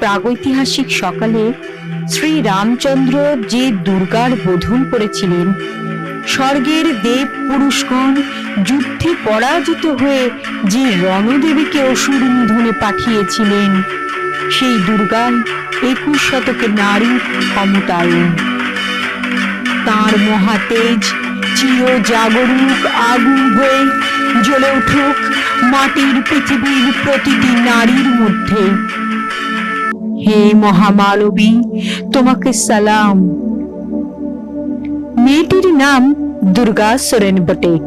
প্রাগৈতিহাসিক সকালে শ্রী রামচন্দ্র যে দুর্গার বোধন করেছিলেন, স্বর্গের দেব পুরুষগণ যুদ্ধে পরাজিত হয়ে যে রণদেবীকে অসুর নিধনে পাঠিয়েছিলেন, সেই দুর্গাই একুশ শতকে নারী ক্ষমতায়ন তার মহাতেজ চির জাগরুক আগুন হয়ে জ্বলে উঠুক মাটির পৃথিবীর প্রতিটি নারীর মধ্যে। হে মহামানবী, তোমাকে সালাম। মেয়েটির নাম দুর্গা সোরেন বটেক।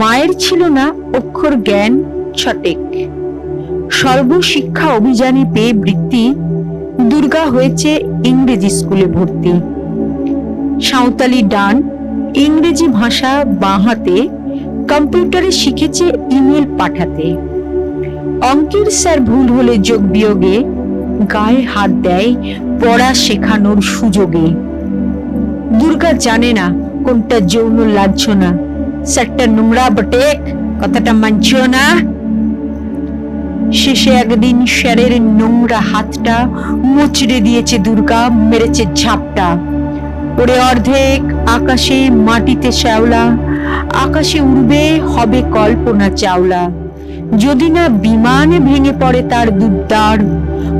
মায়ের ছিল না অক্ষর জ্ঞান, ছটেক। সর্বশিক্ষা অভিযানে পেয়ে বৃত্তি দুর্গা হয়েছে ইংরেজি স্কুলে ভর্তি। সাঁওতালি ডান, ইংরেজি ভাষা বাঁহাতে কম্পিউটারে শিখেছে ইমেল পাঠাতে। অঙ্কের স্যার ভুল হলে যোগ বিয়োগে গায়ে হাত দেয় পড়া শেখানোর সুযোগে। দুর্গা জানে না কোনটা যৌন লাঞ্ছনা স্যারটা নোংরা বটে, কথাটা মানছিও না। শেষে একদিন স্যারের নোংরা হাতটা মুচড়ে দিয়েছে দুর্গা, মেরেছে ঝাপটা। ওরে অর্ধেক আকাশে মাটিতে শ্যাওলা, আকাশে উড়বে হবে কল্পনা চাওলা। যদি না বিমানে ভেঙে পড়ে তার দুর্দার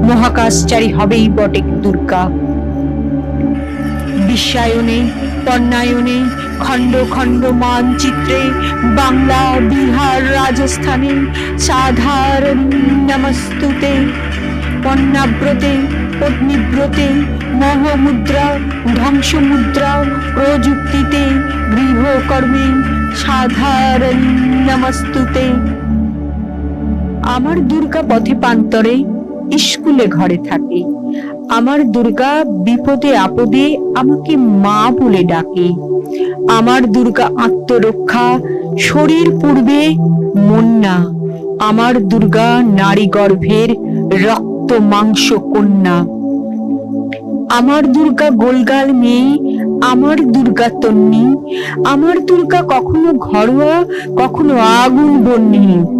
মহাকাশচারী হবেই বটে দুর্গা। বিশ্বায়নে পণ্যায়নে খণ্ড খণ্ড মানচিত্রে, বাংলা, বিহার, রাজস্থানে, সাধারণ নমস্তুতে, পণ্যাব্রতে পত্নীব্রতে মোহমুদ্রা, ধ্বংসমুদ্রা প্রযুক্তিতে, গৃহকর্মে, সাধারণ নমস্তুতে। আমার দুর্গা পথে পান্তরে স্কুলে ঘরে থাকে। আমার দুর্গা বিপদে আপদে আমাকে মা বলে ডাকে। আমার দুর্গা আত্মরক্ষা শরীর পূর্বে মন না। আমার দুর্গা নারী গর্ভের রক্ত মাংস কন্যা। আমার দুর্গা গোলগাল মেয়ে, আমার দুর্গা তন্নি। আমার দুর্গা কখনো ঘরোয়া, কখনো আগুন বন্যী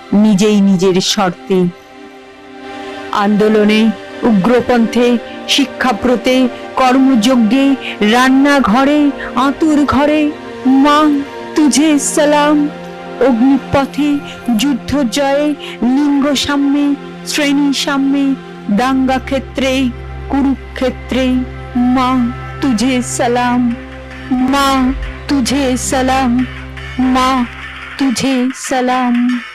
নিজেই নিজের শর্তে। আন্দোলনে উগ্রপন্থে শিক্ষাপ্রতে কর্মযজ্ঞে, রান্নাঘরে, আতুর ঘরে, মা তুঝে সালাম, অগ্নিপথে যুদ্ধ জয়ে লিঙ্গ সাম্যে, শ্রেণি সাম্যে, দাঙ্গা ক্ষেত্রে, কুরুক্ষেত্রে, মা তুঝে সালাম, মা তুঝে সালাম, মা তুঝে সালাম।